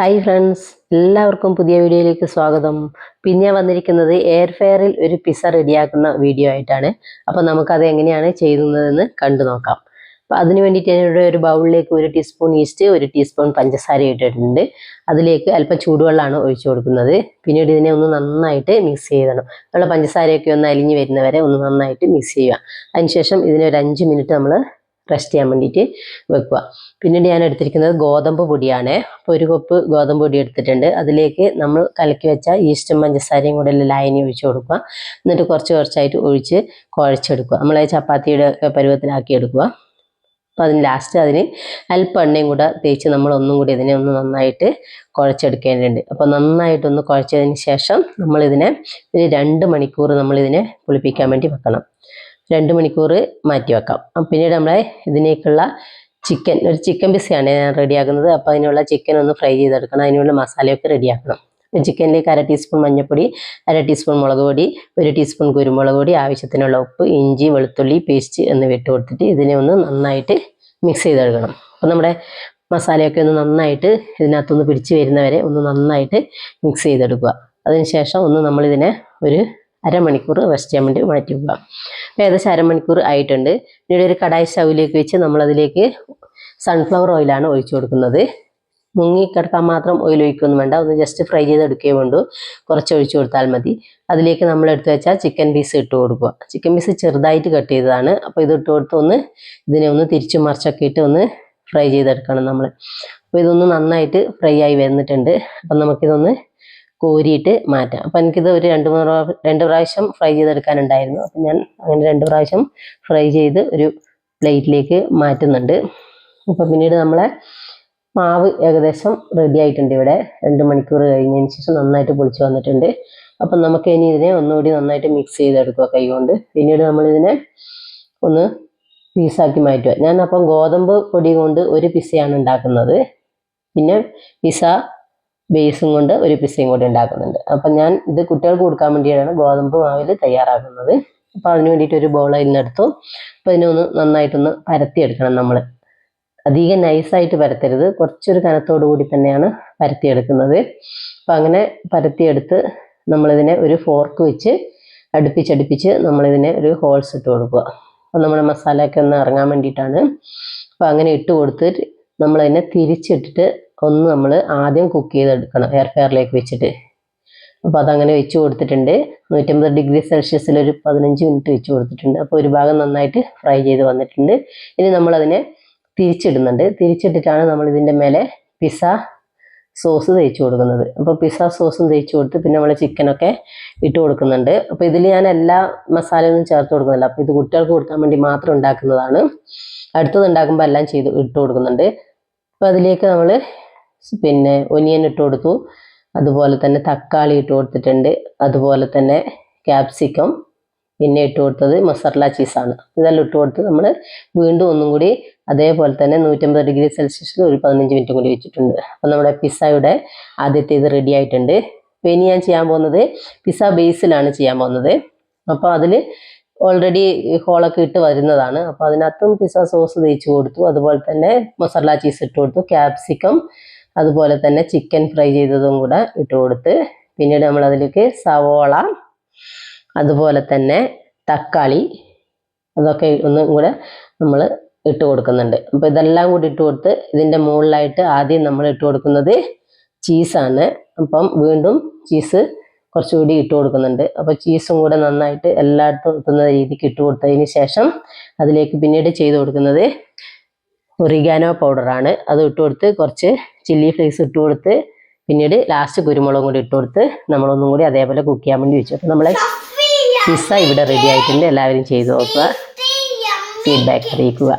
Hi friends എല്ലാവർക്കും പുതിയ വീഡിയോയിലേക്ക് സ്വാഗതം. പിന്നെ വന്നിരിക്കുന്നത് എയർ ഫെയറിൽ ഒരു പിസ്സ റെഡിയാക്കുന്ന വീഡിയോ ആയിട്ടാണ്. അപ്പോൾ നമുക്കത് എങ്ങനെയാണ് ചെയ്യുന്നതെന്ന് കണ്ടു നോക്കാം. അപ്പോൾ അതിന് വേണ്ടിയിട്ട് ഞാനിവിടെ ഒരു ബൗളിലേക്ക് ഒരു ടീസ്പൂൺ ഈസ്റ്റ് ഒരു ടീസ്പൂൺ പഞ്ചസാര ഇട്ടിട്ടുണ്ട്. അതിലേക്ക് അല്പം ചൂടുവെള്ളമാണ് ഒഴിച്ചു കൊടുക്കുന്നത്. പിന്നീട് ഇതിനെ ഒന്ന് നന്നായിട്ട് മിക്സ് ചെയ്യണം. നമ്മൾ പഞ്ചസാരയൊക്കെ ഒന്ന് അലിഞ്ഞ് വരുന്നവരെ ഒന്ന് നന്നായിട്ട് മിക്സ് ചെയ്യുക. അതിനുശേഷം ഇതിനെ ഒരു അഞ്ച് മിനിറ്റ് നമ്മൾ റെസ്റ്റ് ചെയ്യാൻ വേണ്ടിയിട്ട് വെക്കുക. പിന്നീട് ഞാൻ എടുത്തിരിക്കുന്നത് ഗോതമ്പ് പൊടിയാണ്. അപ്പോൾ ഒരു കപ്പ് ഗോതമ്പ് പൊടി എടുത്തിട്ടുണ്ട്. അതിലേക്ക് നമ്മൾ കലക്കി വെച്ച ഈസ്റ്റും പഞ്ചസാരയും കൂടെ ലായനി ഒഴിച്ച് കൊടുക്കുക. എന്നിട്ട് കുറച്ച് കുറച്ചായിട്ട് ഒഴിച്ച് കുഴച്ചെടുക്കുക. നമ്മൾ ചപ്പാത്തിയുടെ പരുവത്തിലാക്കി എടുക്കുക. അപ്പോൾ അതിന് ലാസ്റ്റ് അതിന് അല്പം എണ്ണയും കൂടെ തേച്ച് നമ്മൾ ഒന്നും കൂടി ഇതിനെ ഒന്ന് നന്നായിട്ട് കുഴച്ചെടുക്കേണ്ടതുണ്ട്. അപ്പോൾ നന്നായിട്ടൊന്ന് കുഴച്ചതിന് ശേഷം നമ്മളിതിനെ ഒരു രണ്ട് മണിക്കൂർ നമ്മളിതിനെ പുളിപ്പിക്കാൻ വേണ്ടി വെക്കണം. രണ്ട് മണിക്കൂർ മാറ്റി വെക്കാം. പിന്നീട് നമ്മളെ ഇതിനേക്കുള്ള ചിക്കൻ ഒരു ചിക്കൻ പിസയാണ് ഞാൻ റെഡിയാക്കുന്നത്. അപ്പോൾ അതിനുള്ള ചിക്കൻ ഒന്ന് ഫ്രൈ ചെയ്തെടുക്കണം. അതിനുള്ള മസാലയൊക്കെ റെഡിയാക്കണം. ചിക്കനിലേക്ക് അര ടീസ്പൂൺ മഞ്ഞൾപ്പൊടി അര ടീസ്പൂൺ മുളക് പൊടി ഒരു ടീസ്പൂൺ കുരുമുളക് പൊടി ആവശ്യത്തിനുള്ള ഉപ്പ് ഇഞ്ചി വെളുത്തുള്ളി പേസ്റ്റ് എന്നിവ ഇട്ട് കൊടുത്തിട്ട് ഇതിനെ ഒന്ന് നന്നായിട്ട് മിക്സ് ചെയ്തെടുക്കണം. അപ്പോൾ നമ്മുടെ മസാലയൊക്കെ ഒന്ന് നന്നായിട്ട് ഇതിനകത്തൊന്ന് പിടിച്ച് വരുന്നവരെ ഒന്ന് നന്നായിട്ട് മിക്സ് ചെയ്തെടുക്കുക. അതിനുശേഷം ഒന്ന് നമ്മളിതിനെ ഒരു അരമണിക്കൂർ റെസ്റ്റ് ചെയ്യാൻ വേണ്ടി മാറ്റി വെക്കുക. അപ്പോൾ ഏകദേശം അരമണിക്കൂർ ആയിട്ടുണ്ട്. പിന്നീട് ഒരു കടായി സ്റ്റൗവിലേക്ക് വെച്ച് നമ്മളതിലേക്ക് സൺഫ്ലവർ ഓയിലാണ് ഒഴിച്ചു കൊടുക്കുന്നത്. മുങ്ങി കിടക്കാൻ മാത്രം ഓയിൽ ഒഴിക്കൊന്നും വേണ്ട. ഒന്ന് ജസ്റ്റ് ഫ്രൈ ചെയ്തെടുക്കുകയും വേണ്ടു. കുറച്ച് ഒഴിച്ചു കൊടുത്താൽ മതി. അതിലേക്ക് നമ്മൾ എടുത്തു വെച്ചാൽ ചിക്കൻ പീസ് ഇട്ട് കൊടുക്കുക. ചിക്കൻ പീസ് ചെറുതായിട്ട് കട്ട് ചെയ്തതാണ്. അപ്പോൾ ഇത് ഇട്ട് കൊടുത്ത് ഒന്ന് ഇതിനെ ഒന്ന് തിരിച്ചു മറിച്ചൊക്കെ ഇട്ട് ഒന്ന് ഫ്രൈ ചെയ്തെടുക്കണം നമ്മൾ. അപ്പോൾ ഇതൊന്ന് നന്നായിട്ട് ഫ്രൈ ആയി വന്നിട്ടുണ്ട്. അപ്പം നമുക്കിതൊന്ന് കോരിയിട്ട് മാറ്റാം. അപ്പം എനിക്കിത് ഒരു രണ്ട് മൂന്ന് രണ്ട് പ്രാവശ്യം ഫ്രൈ ചെയ്തെടുക്കാനുണ്ടായിരുന്നു. അപ്പം ഞാൻ അങ്ങനെ രണ്ട് പ്രാവശ്യം ഫ്രൈ ചെയ്ത് ഒരു പ്ലേറ്റിലേക്ക് മാറ്റുന്നുണ്ട്. അപ്പം പിന്നീട് നമ്മളെ മാവ് ഏകദേശം റെഡി ആയിട്ടുണ്ട് ഇവിടെ. രണ്ട് മണിക്കൂർ കഴിഞ്ഞതിന് ശേഷം നന്നായിട്ട് പൊളിച്ച് വന്നിട്ടുണ്ട്. അപ്പം നമുക്ക് ഇനി ഇതിനെ ഒന്നുകൂടി നന്നായിട്ട് മിക്സ് ചെയ്തെടുക്കുക കൈകൊണ്ട് പിന്നീട് നമ്മളിതിനെ ഒന്ന് പീസാക്കി മാറ്റുക. ഞാൻ അപ്പം ഗോതമ്പ് പൊടി കൊണ്ട് ഒരു പിസയാണ് ഉണ്ടാക്കുന്നത്. പിന്നെ പിസ ബേസും കൊണ്ട് ഒരു പിസയും കൂടി ഉണ്ടാക്കുന്നുണ്ട്. അപ്പം ഞാൻ ഇത് കുട്ടികൾക്ക് കൊടുക്കാൻ വേണ്ടിയാണ് ഗോതമ്പ് മാവിൽ തയ്യാറാക്കുന്നത്. അപ്പോൾ അതിന് വേണ്ടിയിട്ട് ഒരു ബോൾ അതിനെടുത്തു അപ്പോൾ ഇതിനൊന്ന് നന്നായിട്ടൊന്ന് പരത്തിയെടുക്കണം നമ്മൾ അധികം നൈസായിട്ട് പരത്തരുത്. കുറച്ചൊരു കനത്തോടു കൂടി തന്നെയാണ് പരത്തിയെടുക്കുന്നത്. അപ്പം അങ്ങനെ പരത്തിയെടുത്ത് നമ്മളിതിനെ ഒരു ഫോർക്ക് വെച്ച് അടുപ്പിച്ചടുപ്പിച്ച് നമ്മളിതിനെ ഒരു ഹോൾസ് ഇട്ട് കൊടുക്കുക. അപ്പം നമ്മുടെ മസാലയൊക്കെ ഒന്ന് ഇറങ്ങാൻ വേണ്ടിയിട്ടാണ്. അപ്പം അങ്ങനെ ഇട്ട് കൊടുത്തിട്ട് നമ്മളതിനെ തിരിച്ചിട്ടിട്ട് ഒന്ന് നമ്മൾ ആദ്യം കുക്ക് ചെയ്തെടുക്കണം എയർ ഫെയറിലേക്ക് വെച്ചിട്ട്. അപ്പോൾ അതങ്ങനെ വെച്ച് കൊടുത്തിട്ടുണ്ട്. നൂറ്റമ്പത് ഡിഗ്രി സെൽഷ്യസിൽ ഒരു പതിനഞ്ച് മിനിറ്റ് വെച്ച് കൊടുത്തിട്ടുണ്ട്. അപ്പോൾ ഒരു ഭാഗം നന്നായിട്ട് ഫ്രൈ ചെയ്ത് വന്നിട്ടുണ്ട്. ഇനി നമ്മളതിനെ തിരിച്ചിടുന്നുണ്ട്. തിരിച്ചിട്ടിട്ടാണ് നമ്മൾ ഇതിന്റെ മേലെ പിസ്സ സോസ് തേച്ച് കൊടുക്കുന്നത്. അപ്പോൾ പിസ്സ സോസും തേച്ച് കൊടുത്ത് പിന്നെ നമ്മൾ ചിക്കനൊക്കെ ഇട്ട് കൊടുക്കുന്നുണ്ട്. അപ്പോൾ ഇതിൽ ഞാൻ എല്ലാ മസാലയൊന്നും ചേർത്ത് കൊടുക്കുന്നില്ല. അപ്പോൾ ഇത് കുട്ടികൾക്ക് കൊടുക്കാൻ വേണ്ടി മാത്രം ഉണ്ടാക്കുന്നതാണ്. അടുത്തത് ഉണ്ടാക്കുമ്പോൾ എല്ലാം ചെയ്ത് ഇട്ട് കൊടുക്കുന്നുണ്ട്. അപ്പോൾ അതിലേക്ക് നമ്മൾ പിന്നെ ഒനിയൻ ഇട്ട് കൊടുത്തു. അതുപോലെ തന്നെ തക്കാളി ഇട്ട് കൊടുത്തിട്ടുണ്ട്. അതുപോലെ തന്നെ ക്യാപ്സിക്കം പിന്നെ ഇട്ട് കൊടുത്തത് മസാല ചീസാണ് ഇതെല്ലാം ഇട്ട് കൊടുത്ത് നമ്മൾ വീണ്ടും ഒന്നും കൂടി അതേപോലെ തന്നെ നൂറ്റമ്പത് ഡിഗ്രി സെൽഷ്യസിൽ ഒരു പതിനഞ്ച് മിനിറ്റും കൂടി വെച്ചിട്ടുണ്ട്. അപ്പം നമ്മുടെ പിസ്സയുടെ ആദ്യത്തെ ഇത് റെഡി ആയിട്ടുണ്ട്. അപ്പോൾ ഇനി ഞാൻ ചെയ്യാൻ പോകുന്നത് പിസ്സ ബേസിലാണ് ചെയ്യാൻ പോകുന്നത്. അപ്പോൾ അതിൽ ഓൾറെഡി ഹോളൊക്കെ ഇട്ട് വരുന്നതാണ്. അപ്പോൾ അതിനകത്തും പിസ്സ സോസ് തേച്ച് കൊടുത്തു. അതുപോലെ തന്നെ മസാല ചീസ് ഇട്ട് കൊടുത്തു. ക്യാപ്സിക്കം അതുപോലെ തന്നെ ചിക്കൻ ഫ്രൈ ചെയ്തതും കൂടെ ഇട്ട് കൊടുത്ത് പിന്നീട് നമ്മൾ അതിലേക്ക് സവോള അതുപോലെ തന്നെ തക്കാളി അതൊക്കെ ഒന്നും കൂടെ നമ്മൾ ഇട്ട് കൊടുക്കുന്നുണ്ട്. അപ്പോൾ ഇതെല്ലാം കൂടി ഇട്ട് കൊടുത്ത് ഇതിന്റെ മുകളിലായിട്ട് ആദ്യം നമ്മൾ ഇട്ട് കൊടുക്കുന്നത് ചീസാണ് അപ്പം വീണ്ടും ചീസ് കുറച്ചുകൂടി ഇട്ട് കൊടുക്കുന്നുണ്ട്. അപ്പോൾ ചീസും കൂടെ നന്നായിട്ട് എല്ലായിടത്തും എത്തുന്ന രീതിക്ക് ഇട്ട് കൊടുത്തതിന് ശേഷം അതിലേക്ക് പിന്നീട് ചെയ്ത് കൊടുക്കുന്നത് ഒറിഗാനോ പൗഡറാണ് അത് ഇട്ട് കൊടുത്ത് കുറച്ച് ചില്ലി ഫ്ലേക്സ് ഇട്ട് കൊടുത്ത് പിന്നീട് ലാസ്റ്റ് കുരുമുളകും കൂടി ഇട്ട് കൊടുത്ത് നമ്മളൊന്നും കൂടി അതേപോലെ കുക്ക് ചെയ്യാൻ വേണ്ടി വെച്ചു. അപ്പോൾ നമ്മളെ പിസ്സ ഇവിടെ റെഡി ആയിട്ടുണ്ട്. എല്ലാവരും ചെയ്ത് നോക്കുക. ഫീഡ്ബാക്ക് അറിയിക്കുക.